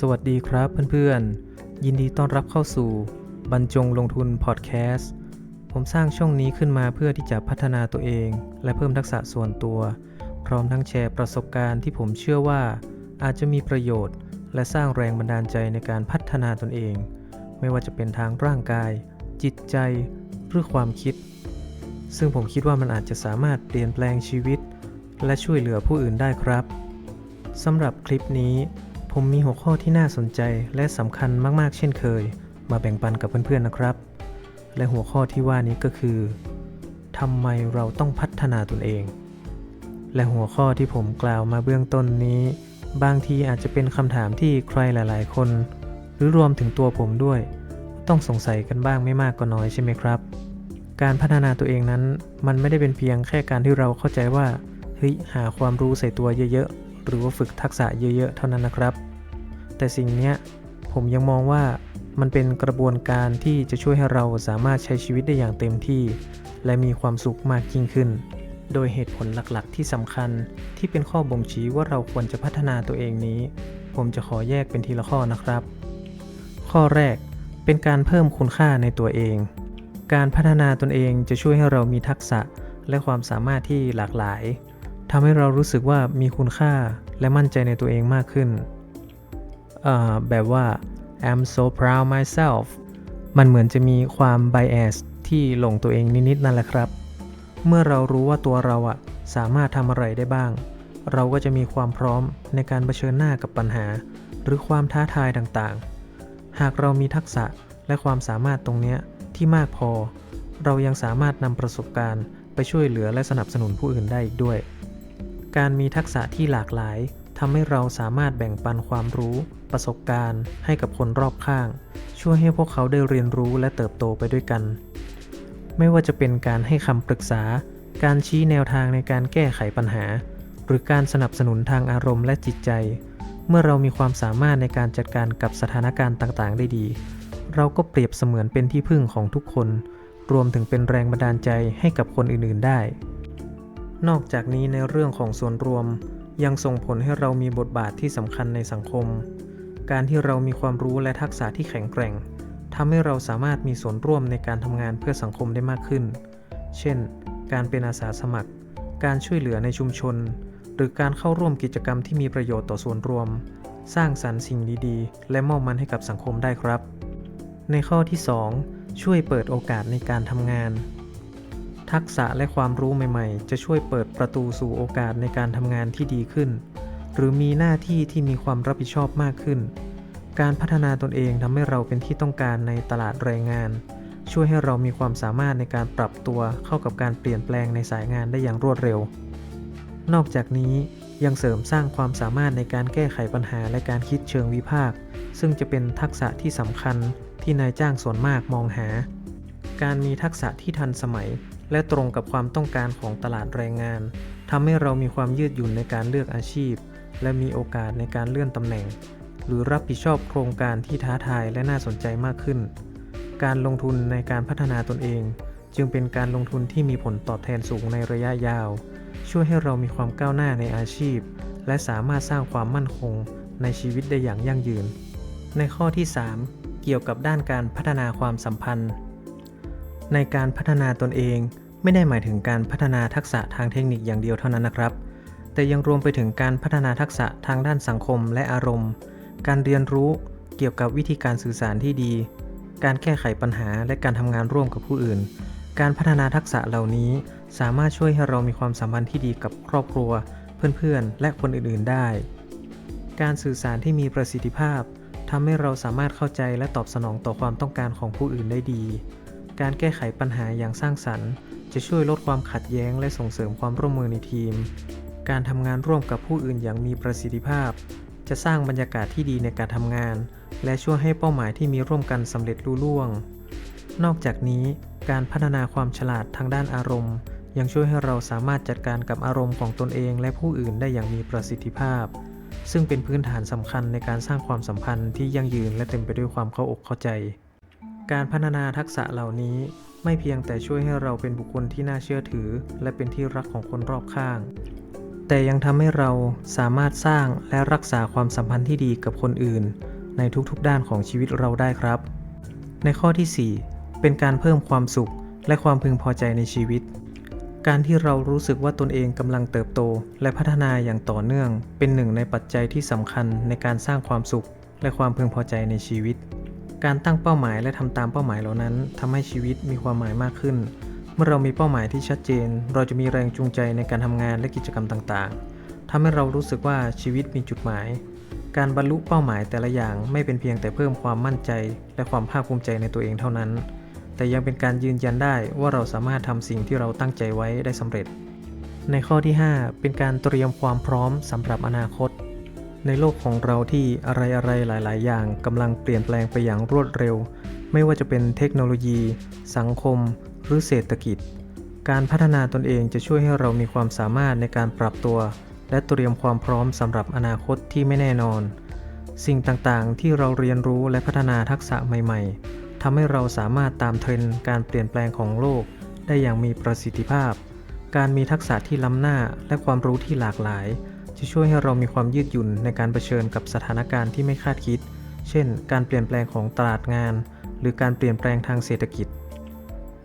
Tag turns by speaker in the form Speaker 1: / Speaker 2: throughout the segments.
Speaker 1: สวัสดีครับเพื่อนๆ ยินดีต้อนรับเข้าสู่บรรจงลงทุนพอดแคสต์ ผมสร้างช่องนี้ขึ้นมาเพื่อที่จะพัฒนาตัวเอง และเพิ่มทักษะส่วนตัว พร้อมทั้งแชร์ประสบการณ์ที่ผมเชื่อว่า อาจจะมีประโยชน์ และสร้างแรงบันดาลใจในการพัฒนาตนเอง ไม่ว่าจะเป็นทางร่างกาย จิตใจหรือความคิด ซึ่งผมคิดว่ามันอาจจะสามารถเปลี่ยนแปลงชีวิต และช่วยเหลือผู้อื่นได้ครับสำหรับคลิปนี้ ผมมีหัวข้อที่น่าสนใจและสำคัญมากๆ เช่นเคย มาแบ่งปันกับเพื่อนๆนะครับ และหัวข้อที่ว่านี้ก็คือทำไมเราต้องพัฒนาตนเอง และหัวข้อที่ผมกล่าวมาเบื้องต้นนี้ บางทีอาจจะเป็นคำถามที่ใครหลาย ๆ คน หรือรวมถึงตัวผมด้วย ต้องสงสัยกันบ้างไม่มากก็น้อยใช่ไหมครับ การพัฒนาตัวเองนั้นมันไม่ได้เป็นเพียงแค่การที่เราเข้าใจว่าเฮ้ยหาความรู้ใส่ตัวเยอะๆ หรือว่าฝึกทักษะเยอะๆ เท่านั้นนะครับ แต่สิ่งนี้ผมยังมองว่ามันเป็นกระบวนการที่จะช่วยให้เราสามารถใช้ชีวิตได้อย่างเต็มที่ และมีความสุขมากยิ่งขึ้น โดยเหตุผลหลักๆ ที่สำคัญที่เป็นข้อบ่งชี้ว่าเราควรจะพัฒนาตัวเองนี้ ผมจะขอแยกเป็นทีละข้อนะครับ ข้อแรกเป็นการเพิ่มคุณค่าในตัวเอง การพัฒนาตนเองจะช่วยให้เรามีทักษะและความสามารถที่หลากหลาย ทำให้เรารู้สึกว่ามีคุณค่าและมั่นใจในตัวเองมากขึ้น แบบว่า I'm so proud myself มันเหมือนจะมีความ bias ที่หลงตัวเองนิดๆนั่นแหละครับ เมื่อเรารู้ว่าตัวเราอะสามารถทำอะไรได้บ้าง เราก็จะมีความพร้อมในการเผชิญหน้ากับปัญหา หรือความท้าทายต่างๆ หากเรามีทักษะและความสามารถตรงเนี้ยที่มากพอ เรายังสามารถนำประสบการณ์ไปช่วยเหลือและสนับสนุนผู้อื่นได้อีกด้วย การมีทักษะที่หลากหลายทำให้เราสามารถแบ่งปันความรู้ ประสบการณ์ ให้กับคนรอบข้าง ช่วยให้พวกเขาได้เรียนรู้และเติบโตไปด้วยกัน ไม่ว่าจะเป็นการให้คำปรึกษา การชี้แนวทางในการแก้ไขปัญหา หรือการสนับสนุนทางอารมณ์และจิตใจ เมื่อเรามีความสามารถในการจัดการกับสถานการณ์ต่างๆ ได้ดี เราก็เปรียบเสมือนเป็นที่พึ่งของทุกคน รวมถึงเป็นแรงบันดาลใจให้กับคนอื่นๆได้ นอกจากนี้ในเรื่องของส่วนรวม ยังส่งผลให้เรามีบทบาทที่สำคัญในสังคม การที่เรามีความรู้และทักษะที่แข็งแกร่งทำให้เราสามารถมีส่วนร่วมในการทำงานเพื่อสังคมได้มากขึ้น เช่น การเป็นอาสาสมัคร การช่วยเหลือในชุมชน หรือการเข้าร่วมกิจกรรมที่มีประโยชน์ต่อส่วนรวม สร้างสรรค์สิ่งดีๆ และมอบมันให้กับสังคมได้ครับ ในข้อที่ 2 ช่วยเปิดโอกาสในการทำงาน ทักษะและความรู้ใหม่ๆ จะช่วยเปิดประตูสู่โอกาสในการทำงานที่ดีขึ้น หรือมีหน้าที่ที่มีความรับผิดชอบมากขึ้น การพัฒนาตนเองทำให้เราเป็นที่ต้องการในตลาดแรงงาน ช่วยให้เรามีความสามารถในการปรับตัวเข้ากับการเปลี่ยนแปลงในสายงานได้อย่างรวดเร็ว นอกจากนี้ยังเสริมสร้างความสามารถในการแก้ไขปัญหาและการคิดเชิงวิพากษ์ซึ่งจะเป็นทักษะที่สำคัญที่นายจ้างส่วนมากมองหา การมีทักษะที่ทันสมัย และตรงกับความต้องการของตลาดแรงงานทำให้เรามีความยืดหยุ่นในการเลือกอาชีพ และมีโอกาสในการเลื่อนตำแหน่ง หรือรับผิดชอบโครงการที่ท้าทายและน่าสนใจมากขึ้น การลงทุนในการพัฒนาตนเอง จึงเป็นการลงทุนที่มีผลตอบแทนสูงในระยะยาว ช่วยให้เรามีความก้าวหน้าในอาชีพ และสามารถสร้างความมั่นคงในชีวิตได้อย่างยั่งยืน ในข้อที่ 3 เกี่ยวกับด้านการพัฒนาความสัมพันธ์ ในการพัฒนาตนเองไม่ได้หมายถึงการพัฒนาทักษะทางเทคนิคอย่างเดียวเท่านั้นนะครับ แต่ยังรวมไปถึงการพัฒนาทักษะทางด้านสังคมและอารมณ์ การเรียนรู้เกี่ยวกับวิธีการสื่อสารที่ดี การแก้ไขปัญหาและการทำงานร่วมกับผู้อื่น การพัฒนาทักษะเหล่านี้สามารถช่วยให้เรามีความสัมพันธ์ที่ดีกับครอบครัว เพื่อนๆ และคนอื่นๆ ได้ การสื่อสารที่มีประสิทธิภาพทำให้เราสามารถเข้าใจและตอบสนองต่อความต้องการของผู้อื่นได้ดี การแก้ไขปัญหาอย่างสร้างสรรค์ จะช่วยลดความขัดแย้งและส่งเสริมความร่วมมือในทีม การทำงานร่วมกับผู้อื่นอย่างมีประสิทธิภาพ จะสร้างบรรยากาศที่ดีในการทำงาน และช่วยให้เป้าหมายที่มีร่วมกันสำเร็จลุล่วง นอกจากนี้ การพัฒนาความฉลาดทางด้านอารมณ์ ยังช่วยให้เราสามารถจัดการกับอารมณ์ของตนเองและผู้อื่นได้อย่างมีประสิทธิภาพ ซึ่งเป็นพื้นฐานสำคัญในการสร้างความสัมพันธ์ที่ยั่งยืนและเต็มไปด้วยความเข้าอกเข้าใจ การพัฒนาทักษะเหล่านี้ไม่เพียงแต่ช่วยให้เราเป็นบุคคลที่น่าเชื่อถือ และเป็นที่รักของคนรอบข้าง แต่ยังทำให้เราสามารถสร้างและรักษาความสัมพันธ์ที่ดีกับคนอื่น ในทุกๆด้านของชีวิตเราได้ครับ ในข้อที่ 4 เป็นการเพิ่มความสุขและความพึงพอใจในชีวิต การที่เรารู้สึกว่าตนเองกำลังเติบโต และพัฒนาอย่างต่อเนื่อง เป็นหนึ่งในปัจจัยที่สำคัญในการสร้างความสุข และความพึงพอใจในชีวิต การตั้งเป้าหมายและทำตามเป้าหมายเหล่านั้นทำให้ชีวิตมีความหมายมากขึ้น เมื่อเรามีเป้าหมายที่ชัดเจน เราจะมีแรงจูงใจในการทำงานและกิจกรรมต่างๆทำให้เรารู้สึกว่าชีวิตมีจุดหมาย การบรรลุเป้าหมายแต่ละอย่างไม่เป็นเพียงแต่เพิ่มความมั่นใจ และความภาคภูมิใจในตัวเองเท่านั้น แต่ยังเป็นการยืนยันได้ว่าเราสามารถทำสิ่งที่เราตั้งใจไว้ได้สำเร็จ ในข้อที่ 5 เป็นการเตรียมความพร้อมสำหรับอนาคต ในโลกของเราที่อะไรๆหลาย ๆ อย่างกำลังเปลี่ยนแปลงไปอย่างรวดเร็ว ไม่ว่าจะเป็นเทคโนโลยี สังคม หรือเศรษฐกิจ การพัฒนาตนเองจะช่วยให้เรามีความสามารถในการปรับตัว และเตรียมความพร้อมสำหรับอนาคตที่ไม่แน่นอน สิ่งต่างๆ ที่เราเรียนรู้และพัฒนาทักษะใหม่ ๆทำให้เราสามารถตามเทรนด์การเปลี่ยนแปลงของโลก ได้อย่างมีประสิทธิภาพ การมีทักษะที่ล้ำหน้าและความรู้ที่หลากหลาย จะช่วยให้เรามีความยืดหยุ่นในการเผชิญกับสถานการณ์ที่ไม่คาดคิด เช่น การเปลี่ยนแปลงของตลาดงาน หรือการเปลี่ยนแปลงทางเศรษฐกิจ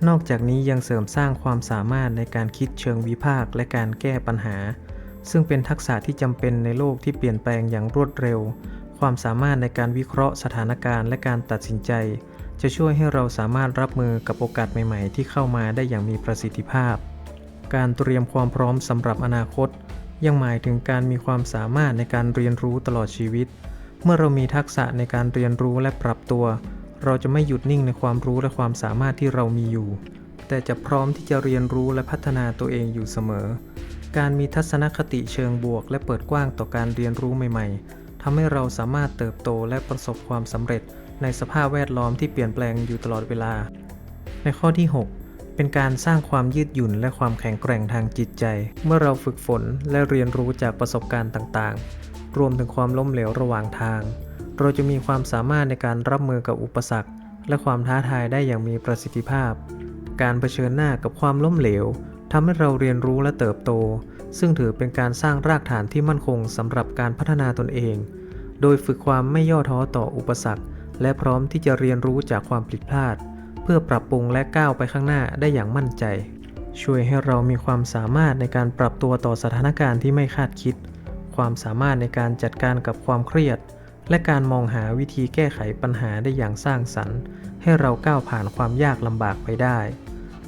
Speaker 1: นอกจากนี้ยังเสริมสร้างความสามารถในการคิดเชิงวิพากษ์และการแก้ปัญหา ซึ่งเป็นทักษะที่จำเป็นในโลกที่เปลี่ยนแปลงอย่างรวดเร็ว ความสามารถในการวิเคราะห์สถานการณ์และการตัดสินใจ จะช่วยให้เราสามารถรับมือกับโอกาสใหม่ ๆ ที่เข้ามาได้อย่างมีประสิทธิภาพ การเตรียมความพร้อมสำหรับอนาคต ยังหมายถึงการมีความสามารถในการเรียนรู้ตลอดชีวิต เมื่อเรามีทักษะในการเรียนรู้และปรับตัว เราจะไม่หยุดนิ่งในความรู้และความสามารถที่เรามีอยู่ แต่จะพร้อมที่จะเรียนรู้และพัฒนาตัวเองอยู่เสมอ การมีทัศนคติเชิงบวก และเปิดกว้างต่อการเรียนรู้ใหม่ ๆทำให้เราสามารถเติบโตและประสบความสำเร็จในสภาพแวดล้อมที่เปลี่ยนแปลงอยู่ตลอดเวลา ในข้อที่ 6 เป็นการสร้างความยืดหยุ่นและความแข็งแกร่งทางจิตใจ เมื่อเราฝึกฝนและเรียนรู้จากประสบการณ์ต่างๆ รวมถึงความล้มเหลวระหว่างทาง เราจะมีความสามารถในการรับมือกับอุปสรรค และความท้าทายได้อย่างมีประสิทธิภาพ การเผชิญหน้ากับความล้มเหลวทำให้เราเรียนรู้และเติบโต ซึ่งถือเป็นการสร้างรากฐานที่มั่นคงสำหรับการพัฒนาตนเอง โดยฝึกความไม่ย่อท้อต่ออุปสรรค และพร้อมที่จะเรียนรู้จากความผิดพลาด เพื่อปรับปรุงและก้าวไปข้างหน้าได้อย่างมั่นใจ ช่วยให้เรามีความสามารถในการปรับตัวต่อสถานการณ์ที่ไม่คาดคิด ความสามารถในการจัดการกับความเครียด และการมองหาวิธีแก้ไขปัญหาได้อย่างสร้างสรรค์ ให้เราก้าวผ่านความยากลำบากไปได้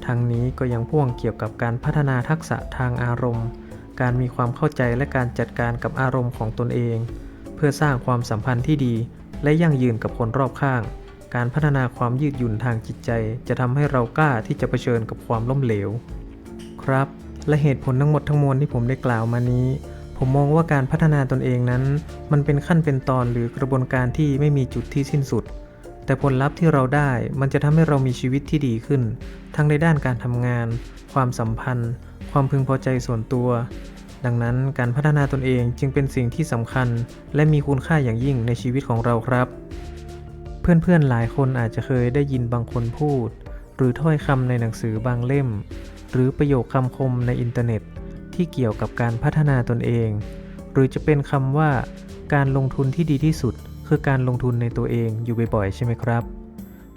Speaker 1: ทั้งนี้ก็ยังพ่วงเกี่ยวกับการพัฒนาทักษะทางอารมณ์ การมีความเข้าใจและการจัดการกับอารมณ์ของตนเอง เพื่อสร้างความสัมพันธ์ที่ดี และยั่งยืนกับคนรอบข้าง การพัฒนาความยืดหยุ่นทางจิตใจ จะทำให้เรากล้าที่จะเผชิญกับความล้มเหลว ครับ และเหตุผลทั้งหมดทั้งมวลที่ผมได้กล่าวมานี้ ผมมองว่าการพัฒนาตนเองนั้น มันเป็นขั้นเป็นตอนหรือกระบวนการที่ไม่มีจุดที่สิ้นสุด แต่ผลลัพธ์ที่เราได้มันจะทำให้เรามีชีวิตที่ดีขึ้น ทั้งในด้านการทำงาน ความสัมพันธ์ ความพึงพอใจส่วนตัวดังนั้นการพัฒนาตนเองจึงเป็นสิ่งที่สำคัญ และมีคุณค่าอย่างยิ่งในชีวิตของเราครับ เพื่อนๆหลายคนอาจจะเคยได้ยินบางคนพูด หรือถ้อยคำในหนังสือบางเล่ม หรือประโยคคำคมในอินเทอร์เน็ต ที่เกี่ยวกับการพัฒนาตนเอง หรือจะเป็นคำว่า การลงทุนที่ดีที่สุด คือการลงทุนในตัวเองอยู่บ่อยๆใช่ไหมครับ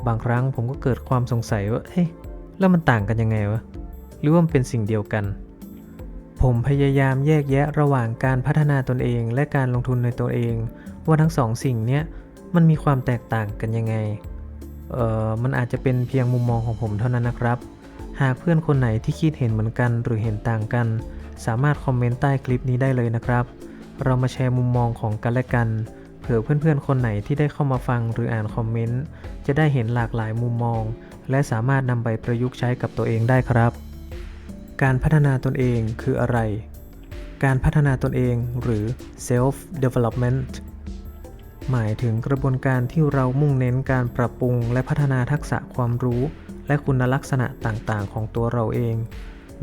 Speaker 1: บางครั้งผมก็เกิดความสงสัยว่าเฮ้ยแล้วมันต่างกันยังไงวะหรือว่ามันเป็นสิ่งเดียวกัน ผมพยายามแยกแยะระหว่างการพัฒนาตนเอง และการลงทุนในตัวเอง ว่าทั้งสองสิ่งเนี้ย มันมีความแตกต่างกันยังไง เอ่อ มันอาจจะเป็นเพียงมุมมองของผมเท่านั้นนะครับ หากเพื่อนคนไหนที่คิดเห็นเหมือนกันหรือเห็นต่างกัน สามารถคอมเมนต์ใต้คลิปนี้ได้เลยนะครับ เรามาแชร์มุมมองของกันและกัน เผื่อเพื่อนๆคนไหนที่ได้เข้ามาฟังหรืออ่านคอมเมนต์ จะได้เห็นหลากหลายมุมมอง และสามารถนำไปประยุกต์ใช้กับตัวเองได้ครับ การพัฒนาตนเองคืออะไร การพัฒนาตนเองหรือ self development หมายถึงกระบวนการที่เรามุ่งเน้นการปรับปรุง และพัฒนาทักษะความรู้ และคุณลักษณะต่างๆ ของตัวเราเอง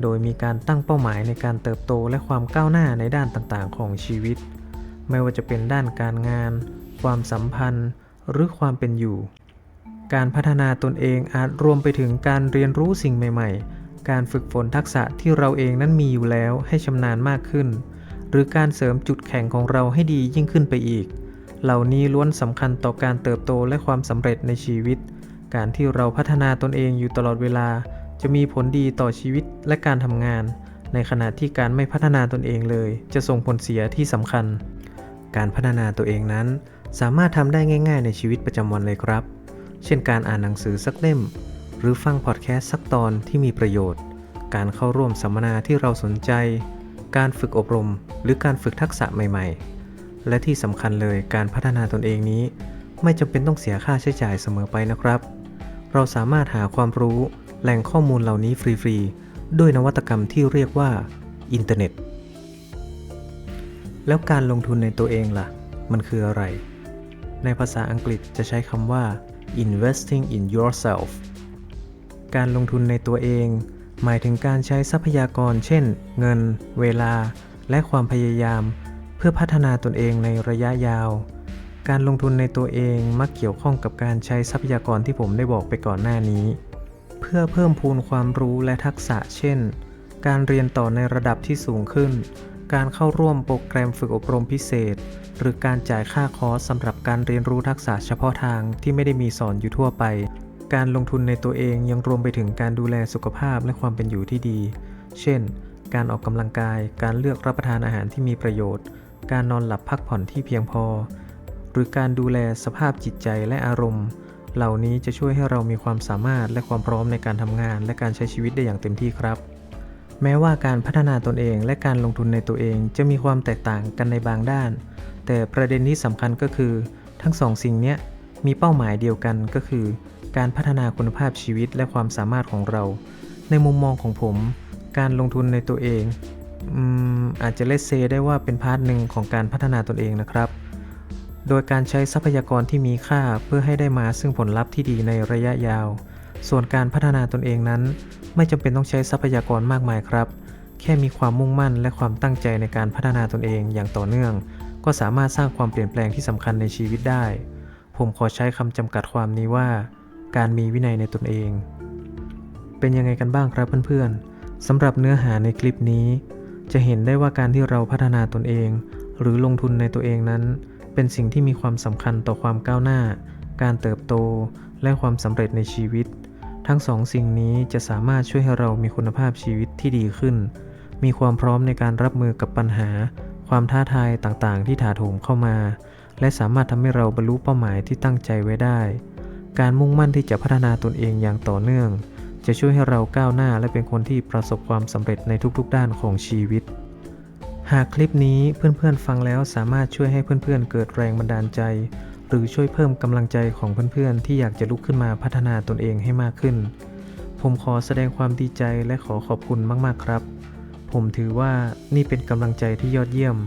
Speaker 1: โดยมีการตั้งเป้าหมายในการเติบโตและความก้าวหน้าในด้านต่างๆ ของชีวิต ไม่ว่าจะเป็นด้านการงาน ความสัมพันธ์ หรือความเป็นอยู่ การพัฒนาตนเองอาจรวมไปถึงการเรียนรู้สิ่งใหม่ ๆ การฝึกฝนทักษะที่เราเองนั้นมีอยู่แล้วให้ชำนาญมากขึ้น หรือการเสริมจุดแข็งของเราให้ดียิ่งขึ้นไปอีก เหล่านี้ล้วนสำคัญต่อการเติบโตและความสำเร็จในชีวิต การที่เราพัฒนาตนเองอยู่ตลอดเวลา จะมีผลดีต่อชีวิตและการทำงาน ในขณะที่การไม่พัฒนาตนเองเลย จะส่งผลเสียที่สำคัญ การพัฒนาตัวเองนั้น สามารถทำได้ง่าย ๆ ในชีวิตประจำวันเลยครับ เช่นการอ่านหนังสือสักเล่ม หรือฟังพอดแคสต์สักตอนที่มีประโยชน์ การเข้าร่วมสัมมนาที่เราสนใจ การฝึกอบรม หรือการฝึกทักษะใหม่ ๆ และที่สำคัญเลยการพัฒนาตนเองนี้ ไม่จำเป็นต้องเสียค่าใช้จ่ายเสมอไปนะครับ เราสามารถหาความรู้แหล่งข้อมูลเหล่านี้ฟรีๆ ด้วยนวัตกรรมที่เรียกว่าอินเทอร์เน็ต แล้วการลงทุนในตัวเองล่ะ มันคืออะไร ในภาษาอังกฤษจะใช้คำว่า investing in yourself การลงทุนในตัวเอง หมายถึงการใช้ทรัพยากร เช่น เงิน เวลา และความพยายาม พื่อพัฒนาตนเองในระยะยาว การลงทุนในตัวเองมักเกี่ยวข้องกับการใช้ทรัพยากรที่ผมได้บอกไปก่อนหน้านี้ เพื่อเพิ่มพูนความรู้และทักษะ เช่น การเรียนต่อในระดับที่สูงขึ้น การเข้าร่วมโปรแกรมฝึกอบรมพิเศษ หรือการจ่ายค่าคอร์สสำหรับการเรียนรู้ทักษะเฉพาะทางที่ไม่ได้มีสอนอยู่ทั่วไป การลงทุนในตัวเองยังรวมไปถึงการดูแลสุขภาพและความเป็นอยู่ที่ดี เช่น การออกกำลังกาย การเลือกรับประทานอาหารที่มีประโยชน์ การนอนหลับพักผ่อนที่เพียงพอ หรือการดูแลสภาพจิตใจและอารมณ์ เหล่านี้จะช่วยให้เรามีความสามารถและความพร้อมในการทำงาน และการใช้ชีวิตได้อย่างเต็มที่ครับ แม้ว่าการพัฒนาตนเองและการลงทุนในตัวเองจะมีความแตกต่างกันในบางด้าน แต่ประเด็นที่สำคัญก็คือ ทั้งสองสิ่งนี้มีเป้าหมายเดียวกันก็คือ การพัฒนาคุณภาพชีวิตและความสามารถของเรา ในมุมมองของผม การลงทุนในตัวเอง อาจจะเลสเซได้ว่าเป็นพาร์ทหนึ่งของการพัฒนาตนเองนะครับ โดยการใช้ทรัพยากรที่มีค่าเพื่อให้ได้มาซึ่งผลลัพธ์ที่ดีในระยะยาว ส่วนการพัฒนาตนเองนั้น ไม่จำเป็นต้องใช้ทรัพยากรมากมายครับ แค่มีความมุ่งมั่นและความตั้งใจในการพัฒนาตนเองอย่างต่อเนื่อง ก็สามารถสร้างความเปลี่ยนแปลงที่สำคัญในชีวิตได้ ผมขอใช้คำจำกัดความนี้ว่า การมีวินัยในตนเอง เป็นยังไงกันบ้างครับเพื่อนๆสำหรับเนื้อหาในคลิปนี้ จะเห็นได้ว่าการที่เราพัฒนาตนเอง หรือลงทุนในตัวเองนั้น เป็นสิ่งที่มีความสำคัญต่อความก้าวหน้า การเติบโต และความสำเร็จในชีวิต ทั้งสองสิ่งนี้จะสามารถช่วยให้เรามีคุณภาพชีวิตที่ดีขึ้น มีความพร้อมในการรับมือกับปัญหา ความท้าทายต่างๆ ที่ถาโถมเข้ามา และสามารถทำให้เราบรรลุเป้าหมายที่ตั้งใจไว้ได้ การมุ่งมั่นที่จะพัฒนาตนเองอย่างต่อเนื่อง จะช่วยให้เราก้าวหน้าและเป็นคนที่ประสบความสำเร็จในทุกๆด้านของชีวิต หากคลิปนี้เพื่อนๆฟังแล้วสามารถช่วยให้เพื่อนๆเกิดแรงบันดาลใจ หรือช่วยเพิ่มกำลังใจของเพื่อนๆที่อยากจะลุกขึ้นมาพัฒนาตนเองให้มากขึ้น ผมขอแสดงความดีใจและขอขอบคุณมากๆครับ ผมถือว่านี่เป็นกำลังใจที่ยอดเยี่ยม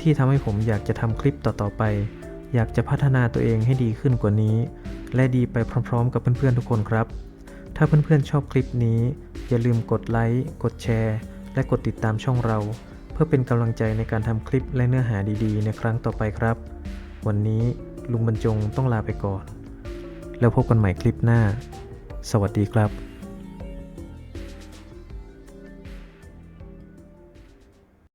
Speaker 1: ที่ทำให้ผมอยากจะทำคลิปต่อๆไป อยากจะพัฒนาตัวเองให้ดีขึ้นกว่านี้ และดีไปพร้อม ๆ กับเพื่อนๆทุกคนครับ ถ้าเพื่อนๆชอบคลิปนี้ อย่าลืมกดไลค์ กดแชร์ และกดติดตามช่องเรา เพื่อเป็นกำลังใจในการทำคลิปและเนื้อหาดีๆ ในครั้งต่อไปครับ วันนี้ลุงบรรจงต้องลาไปก่อน แล้วพบกันใหม่คลิปหน้า สวัสดีครับ